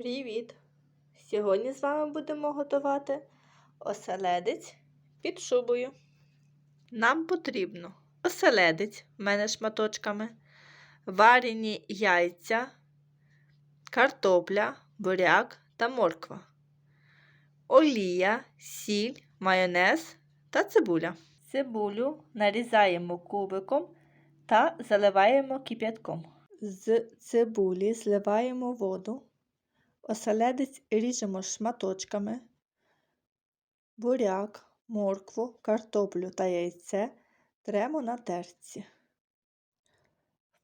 Привіт! Сьогодні з вами будемо готувати оселедець під шубою. Нам потрібно оселедець в мене шматочками, варені яйця, картопля, буряк та морква, олія, сіль, майонез та цибуля. Цибулю нарізаємо кубиком та заливаємо кип'ятком. З цибулі зливаємо воду. Оселедець ріжемо шматочками, буряк, моркву, картоплю та яйце тремо на терці.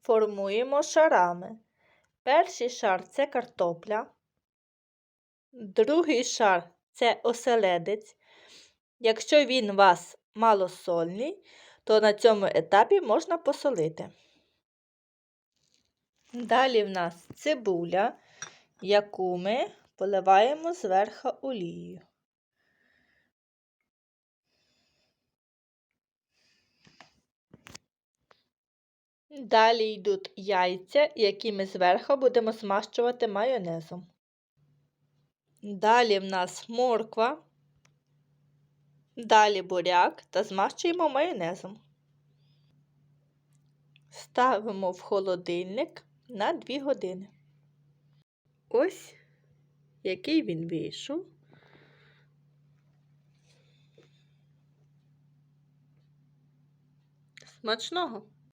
Формуємо шарами. Перший шар це картопля, другий шар це оселедець. Якщо він у вас малосольний, то на цьому етапі можна посолити. Далі в нас цибуля яку ми поливаємо зверху олією. Далі йдуть яйця, які ми зверху будемо змащувати майонезом. Далі в нас морква, далі буряк та змащуємо майонезом. Ставимо в холодильник на 2 години. Ось який він вийшов. Смачного!